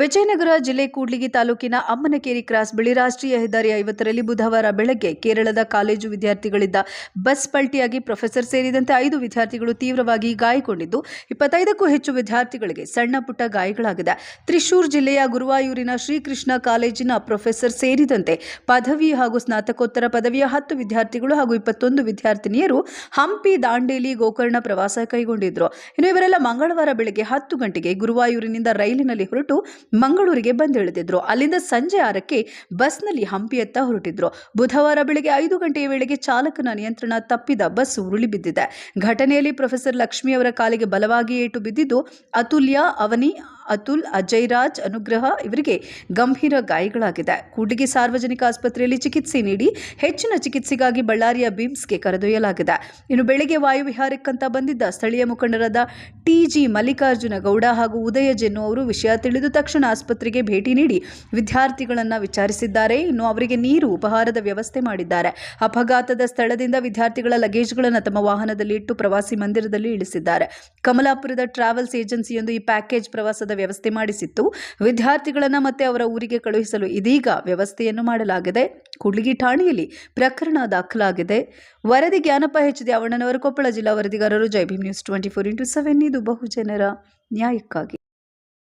ವಿಜಯನಗರ ಜಿಲ್ಲೆ ಕೂಡ್ಲಿಗಿ ತಾಲೂಕಿನ ಅಮ್ಮನಕೇರಿ ಕ್ರಾಸ್ ಬಳಿ ರಾಷ್ಟ್ರೀಯ ಹೆದ್ದಾರಿ ಐವತ್ತರಲ್ಲಿ ಬುಧವಾರ ಬೆಳಗ್ಗೆ ಕೇರಳದ ಕಾಲೇಜು ವಿದ್ಯಾರ್ಥಿಗಳಿದ್ದ ಬಸ್ ಪಲ್ಟಿಯಾಗಿ ಪ್ರೊಫೆಸರ್ ಸೇರಿದಂತೆ ಐದು ವಿದ್ಯಾರ್ಥಿಗಳು ತೀವ್ರವಾಗಿ ಗಾಯಗೊಂಡಿದ್ದು, ಇಪ್ಪತ್ತೈದಕ್ಕೂ ಹೆಚ್ಚು ವಿದ್ಯಾರ್ಥಿಗಳಿಗೆ ಸಣ್ಣ ಪುಟ್ಟ ಗಾಯಗಳಾಗಿದೆ. ತ್ರಿಶೂರ್ ಜಿಲ್ಲೆಯ ಗುರುವಾಯೂರಿನ ಶ್ರೀಕೃಷ್ಣ ಕಾಲೇಜಿನ ಪ್ರೊಫೆಸರ್ ಸೇರಿದಂತೆ ಪದವಿ ಹಾಗೂ ಸ್ನಾತಕೋತ್ತರ ಪದವಿಯ ಹತ್ತು ವಿದ್ಯಾರ್ಥಿಗಳು ಹಾಗೂ ಇಪ್ಪತ್ತೊಂದು ವಿದ್ಯಾರ್ಥಿನಿಯರು ಹಂಪಿ ದಾಂಡೇಲಿ ಗೋಕರ್ಣ ಪ್ರವಾಸ ಕೈಗೊಂಡಿದ್ರು. ಇನ್ನು ಇವರೆಲ್ಲ ಮಂಗಳವಾರ ಬೆಳಗ್ಗೆ ಹತ್ತು ಗಂಟೆಗೆ ಗುರುವಾಯೂರಿನಿಂದ ರೈಲಿನಲ್ಲಿ ಹೊರಟು ಮಂಗಳೂರಿಗೆ ಬಂದಿಳಿದಿದ್ರು. ಅಲ್ಲಿಂದ ಸಂಜೆ ಆರಕ್ಕೆ ಬಸ್ನಲ್ಲಿ ಹಂಪಿಯತ್ತ ಹೊರಟಿದ್ರು. ಬುಧವಾರ ಬೆಳಗ್ಗೆ ಐದು ಗಂಟೆಯ ವೇಳೆಗೆ ಚಾಲಕನ ನಿಯಂತ್ರಣ ತಪ್ಪಿದ ಬಸ್ ಉರುಳಿ ಬಿದ್ದಿದೆ. ಘಟನೆಯಲ್ಲಿ ಪ್ರೊಫೆಸರ್ ಲಕ್ಷ್ಮಿ ಅವರ ಕಾಲಿಗೆ ಬಲವಾಗಿ ಏಟು ಬಿದ್ದಿದ್ದು, ಅತುಲ್ಯ, ಅವನಿ ಅತುಲ್ ಅಜಯ್ ರಾಜ್ ಅನುಗ್ರಹ ಇವರಿಗೆ ಗಂಭೀರ ಗಾಯಗಳಾಗಿದೆ. ಕೂಡ್ಲಿಗಿ ಸಾರ್ವಜನಿಕ ಆಸ್ಪತ್ರೆಯಲ್ಲಿ ಚಿಕಿತ್ಸೆ ನೀಡಿ ಹೆಚ್ಚಿನ ಚಿಕಿತ್ಸೆಗಾಗಿ ಬಳ್ಳಾರಿಯ ಬಿಮ್ಸ್ಗೆ ಕರೆದೊಯ್ಯಲಾಗಿದೆ. ಇನ್ನು ಬೆಳಗ್ಗೆ ವಾಯುವಿಹಾರಕ್ಕಂತ ಬಂದಿದ್ದ ಸ್ಥಳೀಯ ಮುಖಂಡರಾದ ಟಿಜಿ ಮಲ್ಲಿಕಾರ್ಜುನ ಗೌಡ ಹಾಗೂ ಉದಯ ಜೆನ್ನು ಅವರು ವಿಷಯ ತಿಳಿದು ತಕ್ಷಣ ಆಸ್ಪತ್ರೆಗೆ ಭೇಟಿ ನೀಡಿ ವಿದ್ಯಾರ್ಥಿಗಳನ್ನು ವಿಚಾರಿಸಿದ್ದಾರೆ. ಇನ್ನು ಅವರಿಗೆ ನೀರು, ಉಪಹಾರದ ವ್ಯವಸ್ಥೆ ಮಾಡಿದ್ದಾರೆ. ಅಪಘಾತದ ಸ್ಥಳದಿಂದ ವಿದ್ಯಾರ್ಥಿಗಳ ಲಗೇಜ್ಗಳನ್ನು ತಮ್ಮ ವಾಹನದಲ್ಲಿ ಇಟ್ಟು ಪ್ರವಾಸಿ ಮಂದಿರದಲ್ಲಿ ಇಳಿಸಿದ್ದಾರೆ. ಕಮಲಾಪುರದ ಟ್ರಾವೆಲ್ಸ್ ಏಜೆನ್ಸಿಯೊಂದು ಈ ಪ್ಯಾಕೇಜ್ ಪ್ರವಾಸದ ವ್ಯವಸ್ಥೆ ಮಾಡಿಸಿತ್ತು. ವಿದ್ಯಾರ್ಥಿಗಳನ್ನು ಮತ್ತೆ ಅವರ ಊರಿಗೆ ಕಳುಹಿಸಲು ಇದೀಗ ವ್ಯವಸ್ಥೆಯನ್ನು ಮಾಡಲಾಗಿದೆ. ಕೂಡ್ಲಿಗಿ ಠಾಣೆಯಲ್ಲಿ ಪ್ರಕರಣ ದಾಖಲಾಗಿದೆ. ವರದಿ ಜ್ಞಾನಪ್ಪ ಎಚ್ ದಿ ಅವಣ್ಣನವರು ಕೊಪ್ಪಳ ಜಿಲ್ಲಾ ವರದಿಗಾರರು Jai Bhim news twenty four into seven. ಇದು ಬಹುಜನರ ನ್ಯಾಯಕ್ಕಾಗಿ.